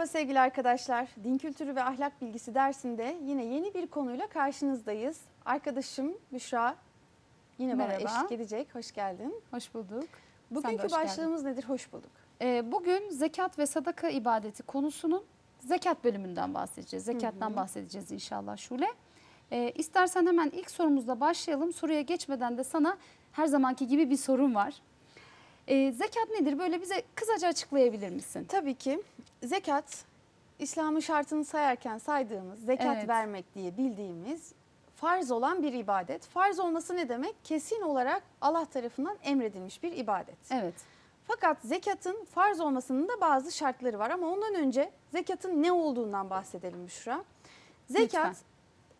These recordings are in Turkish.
Merhaba sevgili arkadaşlar. Din kültürü ve ahlak bilgisi dersinde yine yeni bir konuyla karşınızdayız. Arkadaşım Büşra yine bana Merhaba. eşlik edecek. Hoş geldin. Hoş bulduk. Bugünkü hoş başlığımız nedir? Hoş bulduk. Ee, bugün zekat ve sadaka ibadeti konusunun zekat bölümünden bahsedeceğiz. Zekattan bahsedeceğiz inşallah Şule. Ee, istersen hemen ilk sorumuzla başlayalım. Soruya geçmeden de sana her zamanki gibi bir sorum var. Ee, zekat nedir? Böyle bize kısaca açıklayabilir misin? Tabii ki zekat İslam'ın şartını sayarken saydığımız zekat Evet. vermek diye bildiğimiz farz olan bir ibadet. Farz olması ne demek? Kesin olarak Allah tarafından emredilmiş bir ibadet. Evet. Fakat zekatın farz olmasının da bazı şartları var ama ondan önce zekatın ne olduğundan bahsedelim Büşra. Zekat Lütfen.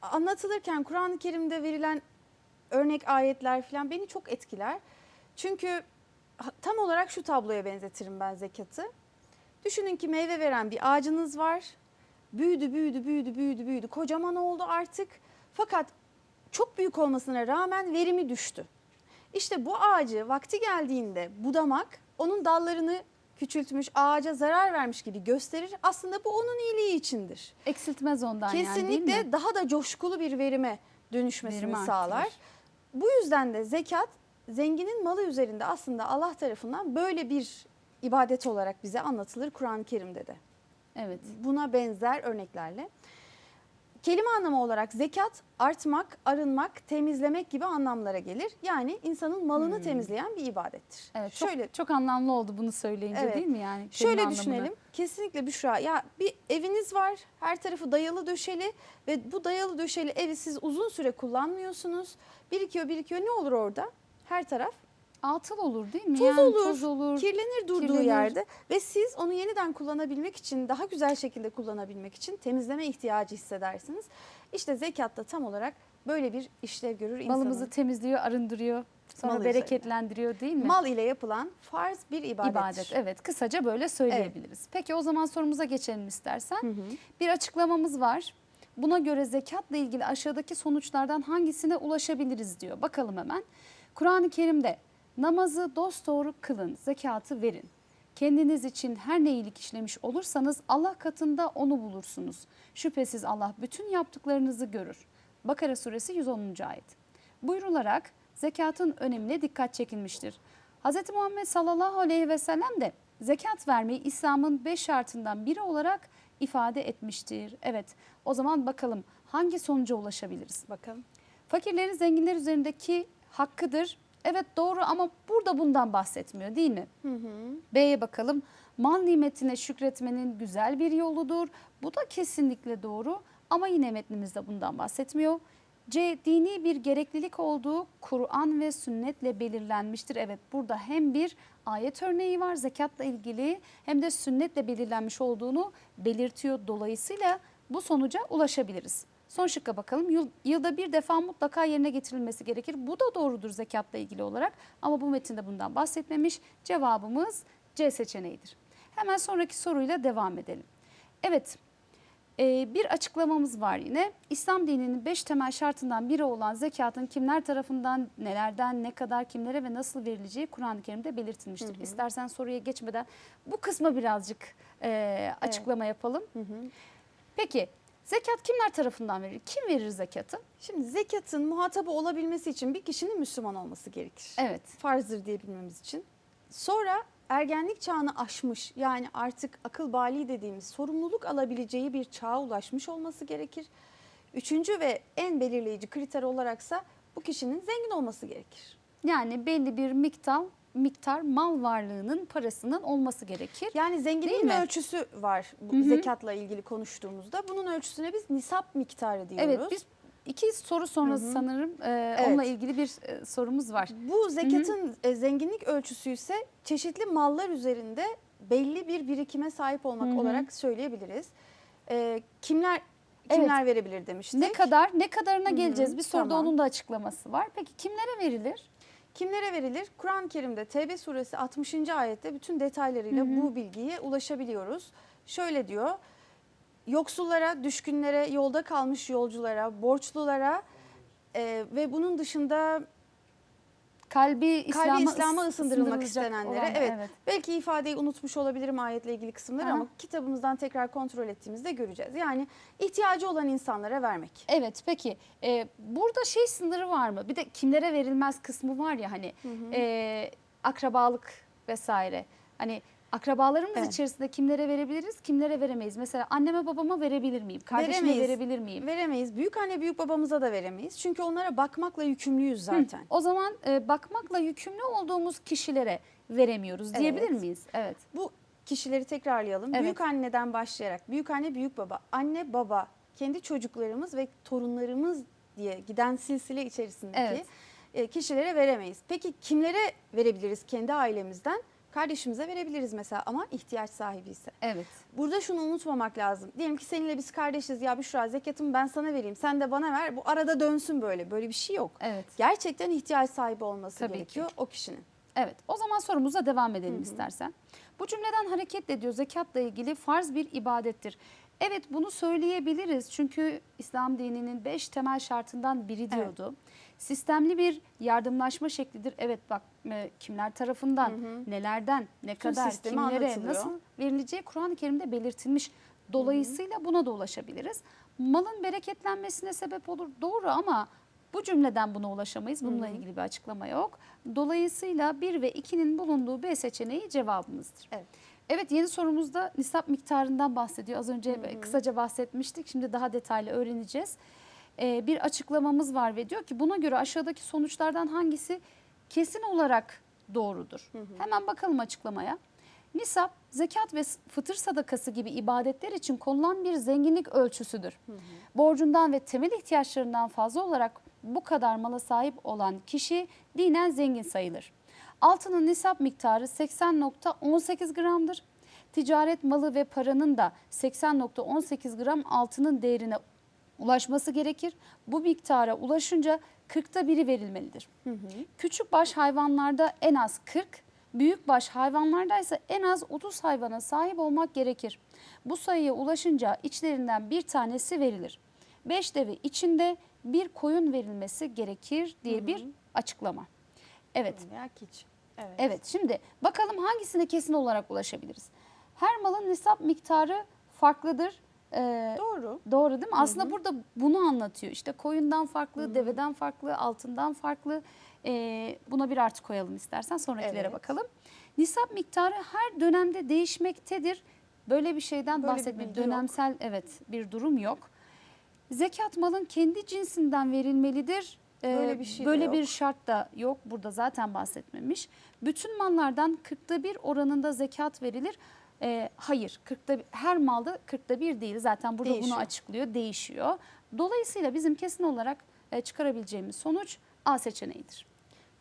anlatılırken Kur'an-ı Kerim'de verilen örnek ayetler falan beni çok etkiler. Çünkü ha- tam olarak şu tabloya benzetirim ben zekatı. Düşünün ki meyve veren bir ağacınız var. Büyüdü, büyüdü, büyüdü, büyüdü, büyüdü. Kocaman oldu artık. Fakat çok büyük olmasına rağmen verimi düştü. İşte bu ağacı vakti geldiğinde budamak onun dallarını küçültmüş, ağaca zarar vermiş gibi gösterir. Aslında bu onun iyiliği içindir. Eksiltmez ondan yani değil Kesinlikle mi? daha da coşkulu bir verime dönüşmesini Verimi sağlar. Bu yüzden de zekat zenginin malı üzerinde aslında Allah tarafından böyle bir ibadet olarak bize anlatılır Kur'an-ı Kerim'de de. Evet. Buna benzer örneklerle. Kelime anlamı olarak zekat artmak, arınmak, temizlemek gibi anlamlara gelir. Yani insanın malını Hmm. temizleyen bir ibadettir. Evet. Çok, Şöyle çok anlamlı oldu bunu söyleyince Evet. değil mi yani? Şöyle anlamını? düşünelim. Kesinlikle Büşra. Ya bir eviniz var. Her tarafı dayalı döşeli ve bu dayalı döşeli evi siz uzun süre kullanmıyorsunuz. Birikiyor, birikiyor. Ne olur orada? Her taraf Atıl olur değil mi? Toz yani olur, toz olur. kirlenir durduğu kirlenir. yerde ve siz onu yeniden kullanabilmek için, daha güzel şekilde kullanabilmek için temizleme ihtiyacı hissedersiniz. İşte zekat da tam olarak böyle bir işlev görür insanın. Malımızı temizliyor, arındırıyor. Sonra Malı bereketlendiriyor değil mi? Mal ile yapılan farz bir ibadettir. İbadet. Evet, kısaca böyle söyleyebiliriz. Peki o zaman sorumuza geçelim istersen. Hı hı. Bir açıklamamız var. Buna göre zekatla ilgili aşağıdaki sonuçlardan hangisine ulaşabiliriz diyor. Bakalım hemen. Kur'an-ı Kerim'de namazı dosdoğru kılın, zekatı verin. Kendiniz için her ne iyilik işlemiş olursanız Allah katında onu bulursunuz. Şüphesiz Allah bütün yaptıklarınızı görür. Bakara suresi 110. ayet. Buyrularak zekatın önemine dikkat çekilmiştir. Hz. Muhammed sallallahu aleyhi ve sellem de zekat vermeyi İslam'ın beş şartından biri olarak ifade etmiştir. Evet o zaman bakalım hangi sonuca ulaşabiliriz? Bakalım. Fakirlerin zenginler üzerindeki hakkıdır. Evet doğru ama burada bundan bahsetmiyor değil mi? Hı hı. B'ye bakalım. Mal nimetine şükretmenin güzel bir yoludur. Bu da kesinlikle doğru ama yine metnimizde bundan bahsetmiyor. C. Dini bir gereklilik olduğu Kur'an ve sünnetle belirlenmiştir. Evet burada hem bir ayet örneği var zekatla ilgili hem de sünnetle belirlenmiş olduğunu belirtiyor. Dolayısıyla bu sonuca ulaşabiliriz. Son şıkka bakalım. Yıl- Yılda bir defa mutlaka yerine getirilmesi gerekir. Bu da doğrudur zekatla ilgili olarak ama bu metinde bundan bahsetmemiş. Cevabımız C seçeneğidir. Hemen sonraki soruyla devam edelim. Evet, e, bir açıklamamız var yine. İslam dininin beş temel şartından biri olan zekatın kimler tarafından, nelerden, ne kadar, kimlere ve nasıl verileceği Kur'an-ı Kerim'de belirtilmiştir. İstersen soruya geçmeden bu kısma birazcık e, açıklama yapalım. Hı hı. Peki zekat kimler tarafından verilir? Kim verir zekatı? Şimdi zekatın muhatabı olabilmesi için bir kişinin Müslüman olması gerekir. Evet. Farzdır diyebilmemiz için. Sonra ergenlik çağını aşmış yani artık akıl bali dediğimiz sorumluluk alabileceği bir çağa ulaşmış olması gerekir. Üçüncü ve en belirleyici kriter olaraksa bu kişinin zengin olması gerekir. Yani belli bir miktar miktar mal varlığının parasının olması gerekir. Yani Değil zenginliğin mi? ölçüsü var bu Hı hı. zekatla ilgili konuştuğumuzda. Bunun ölçüsüne biz nisap miktarı diyoruz. Evet biz iki soru sonrası Hı hı. sanırım e, Evet. onunla ilgili bir e, sorumuz var. Bu zekatın e, zenginlik ölçüsü ise çeşitli mallar üzerinde belli bir birikime sahip olmak Hı hı. olarak söyleyebiliriz. E, kimler Evet. kimler verebilir demiştik. Ne kadar ne kadarına Hı hı, geleceğiz. Bir soruda tamam. onun da açıklaması var. Peki kimlere verilir? Kimlere verilir? Kur'an-ı Kerim'de Tevbe suresi 60. ayette bütün detaylarıyla Hı hı. bu bilgiye ulaşabiliyoruz. Şöyle diyor. Yoksullara, düşkünlere, yolda kalmış yolculara, borçlulara e, ve bunun dışında kalbi İslam'a, kalbi İslam'a ısındırılmak istenenlere olan, evet, belki ifadeyi unutmuş olabilirim ayetle ilgili kısımları Aha. ama kitabımızdan tekrar kontrol ettiğimizde göreceğiz. Yani ihtiyacı olan insanlara vermek. Evet peki e, burada şey sınırı var mı? Bir de kimlere verilmez kısmı var ya hani e, akrabalık vesaire. Hani akrabalarımız Evet. içerisinde kimlere verebiliriz, kimlere veremeyiz? Mesela anneme babama verebilir miyim? Kardeşime Veremeyiz. verebilir miyim? Veremeyiz. Büyük anne büyük babamıza da veremeyiz. Çünkü onlara bakmakla yükümlüyüz zaten. O zaman e, bakmakla yükümlü olduğumuz kişilere veremiyoruz diyebilir Evet. miyiz? Evet. Bu kişileri tekrarlayalım. Evet. Büyük anneden başlayarak büyük anne büyük baba, anne baba, kendi çocuklarımız ve torunlarımız diye giden silsile içerisindeki Evet. e, kişilere veremeyiz. Peki kimlere verebiliriz kendi ailemizden? Kardeşimize verebiliriz mesela ama ihtiyaç sahibi ise. Evet. Burada şunu unutmamak lazım. Diyelim ki seninle biz kardeşiz ya Büşra zekatımı ben sana vereyim sen de bana ver. Bu arada dönsün böyle. Böyle bir şey yok. Evet. Gerçekten ihtiyaç sahibi olması Tabii gerekiyor o kişinin. Evet o zaman sorumuza devam edelim istersen. Bu cümleden hareketle diyor zekatla ilgili farz bir ibadettir. Evet bunu söyleyebiliriz çünkü İslam dininin beş temel şartından biri diyordu. Sistemli bir yardımlaşma şeklidir. Evet bak e, kimler tarafından, nelerden, ne Bütün kadar, kimlere, anlatılıyor. nasıl verileceği Kur'an-ı Kerim'de belirtilmiş. Dolayısıyla buna da ulaşabiliriz. Malın bereketlenmesine sebep olur doğru ama bu cümleden buna ulaşamayız. Bununla ilgili bir açıklama yok. Dolayısıyla 1 ve 2'nin bulunduğu B seçeneği cevabımızdır. Evet. Evet yeni sorumuzda nisap miktarından bahsediyor. Az önce kısaca bahsetmiştik. Şimdi daha detaylı öğreneceğiz. Ee, bir açıklamamız var ve diyor ki buna göre aşağıdaki sonuçlardan hangisi kesin olarak doğrudur? Hemen bakalım açıklamaya. Nisap, zekat ve fıtır sadakası gibi ibadetler için konulan bir zenginlik ölçüsüdür. Borcundan ve temel ihtiyaçlarından fazla olarak bu kadar mala sahip olan kişi dinen zengin sayılır. Altının nisap miktarı 80.18 gramdır. Ticaret malı ve paranın da 80.18 gram altının değerine ulaşması gerekir. Bu miktara ulaşınca 40'ta biri verilmelidir. Küçük baş hayvanlarda en az 40, büyük baş hayvanlarda ise en az 30 hayvana sahip olmak gerekir. Bu sayıya ulaşınca içlerinden bir tanesi verilir. 5 deve içinde bir koyun verilmesi gerekir diye bir açıklama. Evet. Veya kiç. Evet. Evet şimdi bakalım hangisine kesin olarak ulaşabiliriz? Her malın nisap miktarı farklıdır. Ee, Doğru. Doğru değil mi? Aslında burada bunu anlatıyor. İşte koyundan farklı, deveden farklı, altından farklı. Ee, buna bir artı koyalım istersen sonrakilere Evet. bakalım. Nisap miktarı her dönemde değişmektedir. Böyle bir şeyden Böyle bir bilgi yok. Dönemsel evet bir durum yok. Zekat malın kendi cinsinden verilmelidir. Böyle bir şey Böyle yok. bir şart da yok. Burada zaten bahsetmemiş. Bütün mallardan 40'ta bir oranında zekat verilir. Ee, hayır, 40'ta bir- her malda 40'ta bir değil. Zaten burada Değişiyor. bunu açıklıyor, değişiyor. Dolayısıyla bizim kesin olarak e, çıkarabileceğimiz sonuç A seçeneğidir.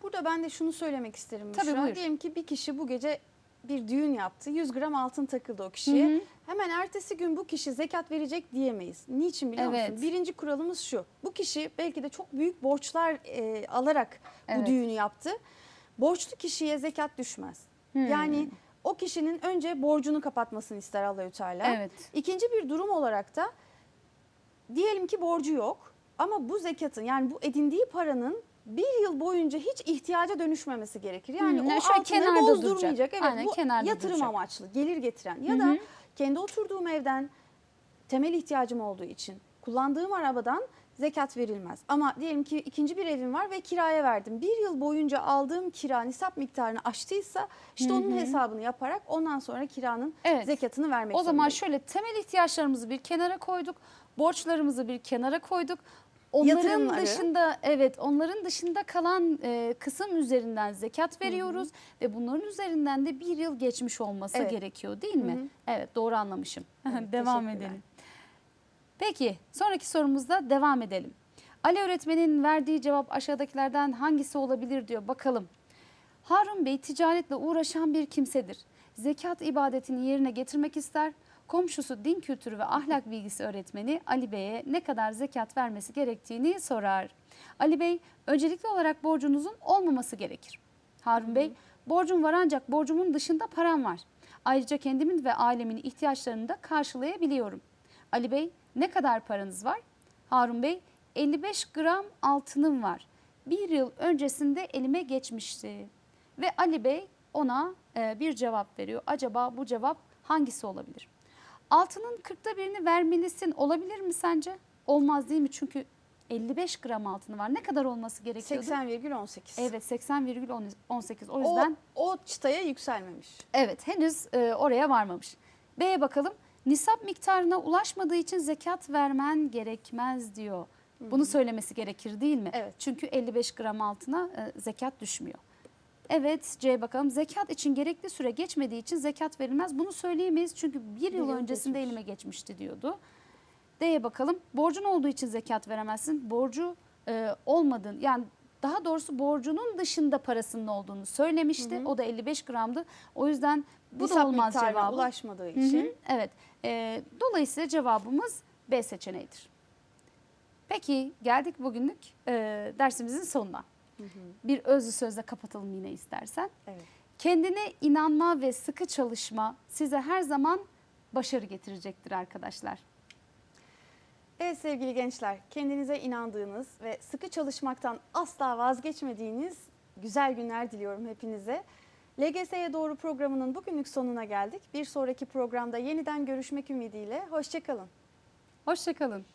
Burada ben de şunu söylemek isterim Tabii, buyur. Diyelim ki bir kişi bu gece bir düğün yaptı. 100 gram altın takıldı o kişiye. Hı hı. Hemen ertesi gün bu kişi zekat verecek diyemeyiz. Niçin biliyor Evet. musun? Birinci kuralımız şu. Bu kişi belki de çok büyük borçlar e, alarak bu Evet. düğünü yaptı. Borçlu kişiye zekat düşmez. Hmm. Yani o kişinin önce borcunu kapatmasını ister Allahü Teala. Evet. İkinci bir durum olarak da diyelim ki borcu yok ama bu zekatın yani bu edindiği paranın bir yıl boyunca hiç ihtiyaca dönüşmemesi gerekir. Yani Hmm, o yani altınları kenarda bozdurmayacak. duracak. Evet, Aynen, bu kenarda yatırım duracak. amaçlı, gelir getiren ya Hı da hı. kendi oturduğum evden temel ihtiyacım olduğu için kullandığım arabadan zekat verilmez. Ama diyelim ki ikinci bir evim var ve kiraya verdim. Bir yıl boyunca aldığım kira nisap miktarını aştıysa işte onun hesabını yaparak ondan sonra kiranın Evet. zekatını vermek O zaman zorundayım. şöyle temel ihtiyaçlarımızı bir kenara koyduk. Borçlarımızı bir kenara koyduk. Onların dışında evet onların dışında kalan e, kısım üzerinden zekat veriyoruz ve bunların üzerinden de bir yıl geçmiş olması Evet. gerekiyor değil mi? Hı hı. Evet doğru anlamışım. Evet, devam edelim. Peki sonraki sorumuzda devam edelim. Ali öğretmenin verdiği cevap aşağıdakilerden hangisi olabilir diyor bakalım. Harun Bey ticaretle uğraşan bir kimsedir. Zekat ibadetini yerine getirmek ister. Komşusu din kültürü ve ahlak bilgisi öğretmeni Ali Bey'e ne kadar zekat vermesi gerektiğini sorar. Ali Bey öncelikli olarak borcunuzun olmaması gerekir. Harun Bey borcum var ancak borcumun dışında param var. Ayrıca kendimin ve ailemin ihtiyaçlarını da karşılayabiliyorum. Ali Bey ne kadar paranız var? Harun Bey 55 gram altınım var. bir yıl öncesinde elime geçmişti. Ve Ali Bey ona e, bir cevap veriyor. Acaba bu cevap hangisi olabilir? Altının kırkta birini vermelisin olabilir mi sence? Olmaz değil mi? Çünkü 55 gram altını var. Ne kadar olması gerekiyordu? 80,18. Evet 80,18 o yüzden O, o çıtaya yükselmemiş. evet henüz e, oraya varmamış. B'ye bakalım. Nisap miktarına ulaşmadığı için zekat vermen gerekmez diyor. Bunu söylemesi gerekir değil mi? Evet. Çünkü 55 gram altına e, zekat düşmüyor. Evet C'ye bakalım. Zekat için gerekli süre geçmediği için zekat verilmez. Bunu söyleyemeyiz çünkü bir yıl yıl öncesinde geçmiş. elime geçmişti diyordu. D'ye bakalım. Borcun olduğu için zekat veremezsin. Borcu e, olmadığın yani daha doğrusu borcunun dışında parasının olduğunu söylemişti. O da 55 gramdı. O yüzden bu Nisap da olmaz cevabı. ulaşmadığı Hı için. hı, Evet. E, dolayısıyla cevabımız B seçeneğidir. Peki geldik bugünlük e, dersimizin sonuna. Bir özlü sözle kapatalım yine istersen. Evet. Kendine inanma ve sıkı çalışma size her zaman başarı getirecektir arkadaşlar. Evet sevgili gençler, kendinize inandığınız ve sıkı çalışmaktan asla vazgeçmediğiniz güzel günler diliyorum hepinize. LGS'ye doğru programının bugünlük sonuna geldik. Bir sonraki programda yeniden görüşmek ümidiyle. Hoşçakalın. Hoşçakalın.